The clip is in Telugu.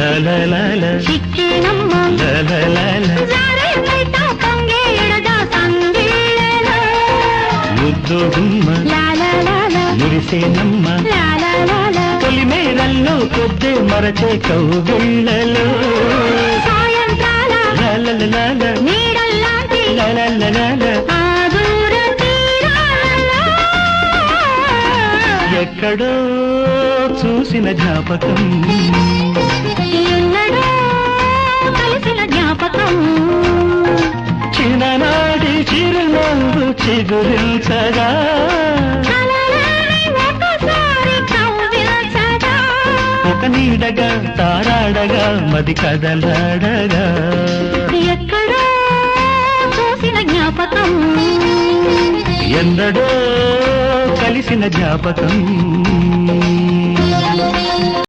లలలల, చిక్కేనమ్మ లలలల, జారే బయట పొంగేడద సంగీళలో ముద్దు గుమ్మ లాలాలాల మురిసేనమ్మ లాలాలాల తొలి మేరల్లో పొద్దే మరచే కౌగిళ్ళలో సాయంత్రాల నీడల్లాంటి ఎక్కడో చూసిన జ్ఞాపకం. కలిసిన జ్ఞాపకం. చిన్ననాటి చిరునవ్వు చిగురించగా. ఒక నీడగా తారాడగా మది కదలాడగా. ఎక్కడో చూసిన జ్ఞాపకం. ఎన్నడో కలిసిన జ్ఞాపకం.